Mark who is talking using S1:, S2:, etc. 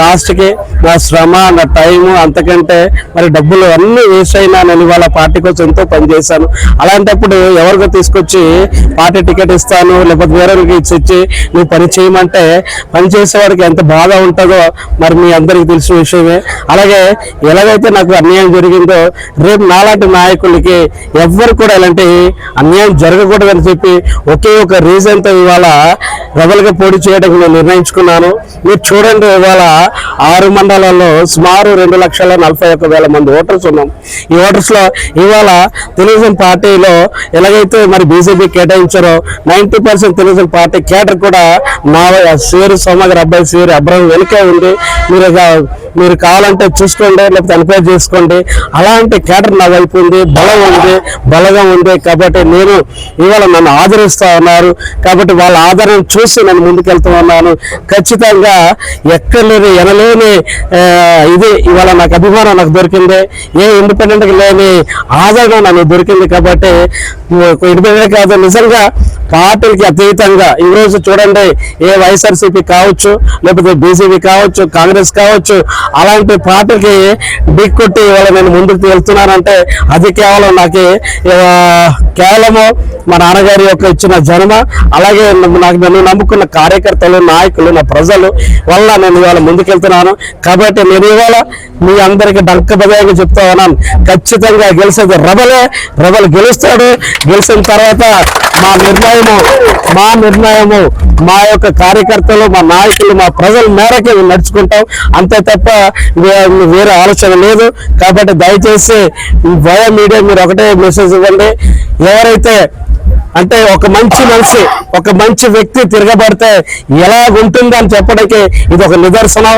S1: లాస్ట్కి నా శ్రమ నా టైం అంతకంటే మరి డబ్బులు అన్ని వేస్ట్ అయినా నేను ఇవాళ పార్టీ కోసం ఎంతో పని చేశాను. అలాంటప్పుడు ఎవరికో తీసుకొచ్చి పార్టీ టికెట్ ఇస్తాను లేకపోతే వేరేకి ఇచ్చి నువ్వు పని చేయమంటే పని చేసేవాడికి ఎంత బాధ ఉంటుందో మరి మీ అందరికీ తెలిసిన విషయమే. అలాగే ఎలాగైతే నాకు అన్యాయం జరిగిందో రేపు నాలాంటి నాయకులకి ఎవ్వరు కూడా ఇలాంటి అన్యాయం జరగకూడదని చెప్పి ఒకే ఒక రీజన్తో ఇవాళ రెబల్గా పోటీ చేయడం నేను నిర్ణయించుకున్నాను. మీరు చూడండి ఇవాళ ఆరు మండలాల్లో సుమారు రెండు లక్షల నలభై ఒక్క వేల మంది ఓటర్స్ ఉన్నాం. ఈ ఓటర్స్లో ఇవాళ తెలుగుదేశం పార్టీలో ఎలాగైతే మరి బీజేపీ కేటాయించారో నైన్టీ పర్సెంట్ తెలుగుదేశం పార్టీ కేటర్ కూడా నా సేరు సోమగారి అబ్బాయి సేరు అబ్రహం వెనుకే ఉంది. మీరు మీరు కావాలంటే చూసుకోండి లేకపోతే ఎంక్వైరీ చేసుకోండి. అలాంటి కేటర్ నా వైపు ఉంది బలం ఉంది బలగం ఉంది కాబట్టి నేను ఇవాళ నన్ను ఆదరిస్తా ఉన్నారు. కాబట్టి వాళ్ళ ఆదరణ చూసి నేను ముందుకెళ్తూ ఉన్నాను. ఖచ్చితంగా ఎక్కడ లేని ఎనలేని ఇది ఇవాళ నాకు అభిమానం నాకు దొరికింది. ఏ ఇండిపెండెంట్కి లేని ఆదరణ నాకు దొరికింది కాబట్టి ఇండిపెండెంట్ కాదు నిజంగా పార్టీలకి అతీతంగా ఈరోజు చూడండి ఏ వైఎస్ఆర్సీపీ కావచ్చు లేకపోతే బీజేపీ కావచ్చు కాంగ్రెస్ కావచ్చు అలాంటి పార్టీలకి ఢీ కొట్టి ఇవాళ నేను ముందుకు వెళ్తున్నానంటే అది కేవలం నాకు కేవలము మా నాన్నగారి యొక్క ఇచ్చిన జన్మ అలాగే నాకు నన్ను నమ్ముకున్న కార్యకర్తలు నాయకులు నా ప్రజలు వల్ల నేను ఇవాళ ముందుకెళ్తున్నాను. కాబట్టి నేను ఇవాళ మీ అందరికి డంక బదాయిగా చెప్తా ఉన్నాను. ఖచ్చితంగా గెలిచేది రబలే. రబలు గెలుస్తాడు. గెలిచిన తర్వాత మా నిర్ణయము మా నిర్ణయము మా యొక్క కార్యకర్తలు మా నాయకులు మా ప్రజల మేరకే నడుచుకుంటాం. అంతే తప్ప వేరే ఆలోచన లేదు. కాబట్టి దయచేసి వయా మీడియా మీరు ఒకటే మెసేజ్ ఇవ్వండి. ఎవరైతే అంటే ఒక మంచి మనిషి ఒక మంచి వ్యక్తి తిరగబడితే ఎలా అని చెప్పడానికి ఇది ఒక నిదర్శనం.